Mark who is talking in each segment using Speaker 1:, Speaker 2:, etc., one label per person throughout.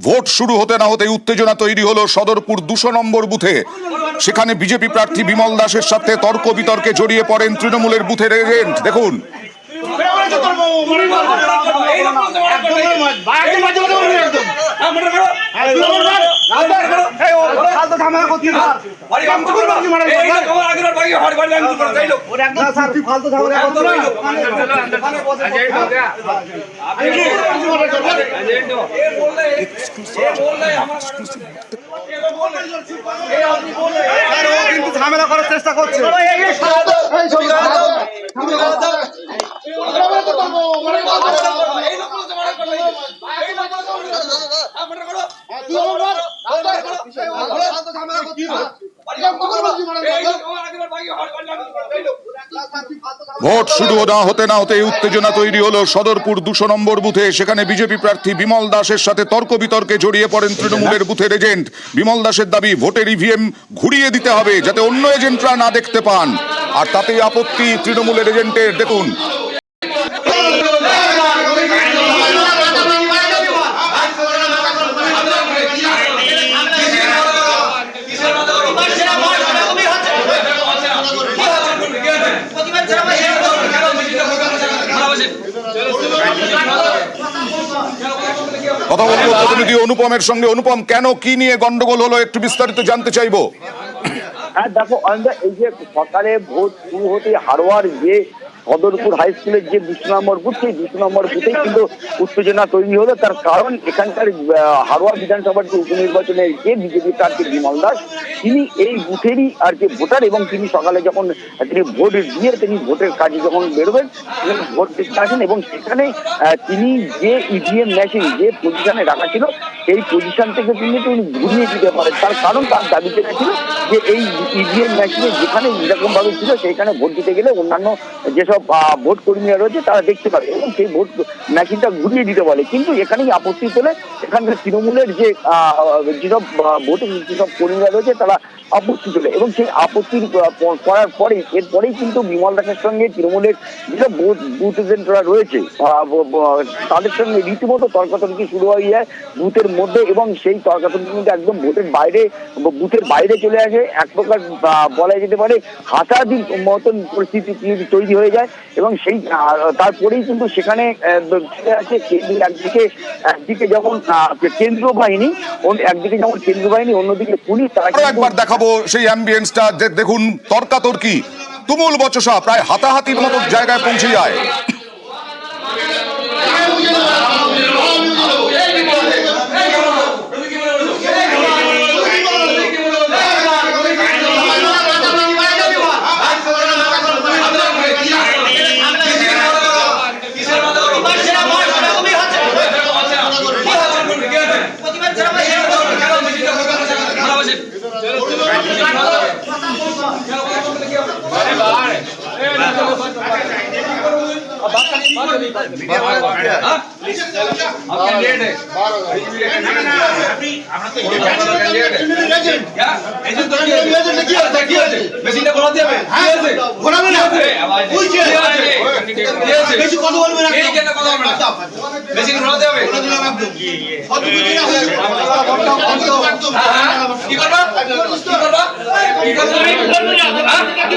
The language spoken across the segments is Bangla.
Speaker 1: ভোট শুরু হতে না হতে উত্তেজনা তৈরি হলো সদরপুর দুশো নম্বর বুথে। সেখানে বিজেপি প্রার্থী বিমল দাসের সাথে তর্ক বিতর্কে জড়িয়ে পড়েন তৃণমূলের বুথের এজেন্ট। দেখুন
Speaker 2: কিন্তু ঝামেলা করার চেষ্টা করছে
Speaker 1: ভোট শুরু না হতে না হতে উত্তেজনা তৈরি হলো সদরপুর দুশো নম্বর বুথে। সেখানে বিজেপি প্রার্থী বিমল দাসের সাথে তর্ক বিতর্কে জড়িয়ে পড়েন তৃণমূলের বুথের এজেন্ট। বিমল দাসের দাবি ভোটের ইভিএম ঘুরিয়ে দিতে হবে যাতে অন্য এজেন্টরা না দেখতে পান। আর তাতেই আপত্তি তৃণমূলের এজেন্টের। দেখুন। কথা বলব প্রতিনিধি অনুপমের সঙ্গে। অনুপম, কেন, কি নিয়ে গন্ডগোল হলো একটু বিস্তারিত জানতে চাইব?
Speaker 3: হ্যাঁ দেখো এই যে সকালে ভোট শুরু হতে হারোয়ার যে সদরপুর হাই স্কুলের যে দুশো নম্বর বুথ সেই দুশো নম্বর বুথেই কিন্তু উত্তেজনা তৈরি হলো। তার কারণ এখানকার হারোয়া বিধানসভার যে উপনির্বাচনের যে বিজেপি প্রার্থী বিমল দাস, তিনি এই বুথেরই আর কি ভোটার এবং তিনি সকালে যখন তিনি ভোট দিয়ে তিনি ভোটের কাজে যখন বেরোবেন, তিনি ভোট দিতে আসেন এবং সেখানে তিনি যে ইভিএম মেশিন যে পজিশনে রাখা ছিল সেই পজিশন থেকে তিনি তিনি ঘুরিয়ে দিতে পারেন। তার কারণ তার দাবিতে ছিল যে এই ইভিএম মেশিনে যেখানে যেরকম ভাবে ছিল সেইখানে ভোট দিতে গেলে অন্যান্য যেসব ভোট কর্মীরা রয়েছে তারা দেখতে পাবে এবং সেই ভোট মেশিনটা ঘুরিয়ে দিতে বলে। কিন্তু এখানেই আপত্তি তোলে এখানকার তৃণমূলের যে যেসব আহ, ভোটে যেসব কর্মীরা রয়েছে তারা আপত্তি তোলে এবং সেই প- করার পরে এরপরেই কিন্তু বিমল দাসের সঙ্গে তৃণমূলের যেসব বুথ এজেন্টরা রয়েছে তাদের সঙ্গে রীতিমতো তর্কাতর্কি শুরু হয়ে যায় বুথের মধ্যে এবং সেই তর্কাতর্কি কিন্তু একদম ভোটের বাইরে বুথের বাইরে চলে আসে। এক প্রকার বলা যেতে পারে হাতাহাতির মতন পরিস্থিতি তৈরি- হয়ে যায় এবং সেই তারপরেই কিন্তু সেখানে চলে আসে একদিকে একদিকে যেমন আহ, কেন্দ্রীয় বাহিনী একদিকে যেমন কেন্দ্রীয় বাহিনী অন্যদিকে পুলিশ তারা
Speaker 1: একবার দেখাবো সেই অ্যাম্বিয়েন্সটা দেখুন তর্কাতর্কি। তুমুল বচসা প্রায় হাতাহাতির মতো জায়গায় পৌঁছে যায়।
Speaker 4: বেশি কথা বলবে না বেশি ঘোরাতে হবে। কি করবা কি করবা কি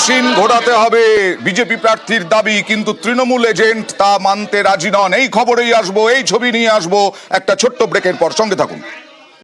Speaker 1: মেশিন ঘোরাতে হবে। বিজেপি প্রার্থীর দাবি, কিন্তু তৃণমূল এজেন্ট তা মানতে রাজি নন। এই খবরেই আসব, এই ছবি নিয়ে আসব। একটা ছোট্ট ব্রেকের পর সঙ্গে থাকুন।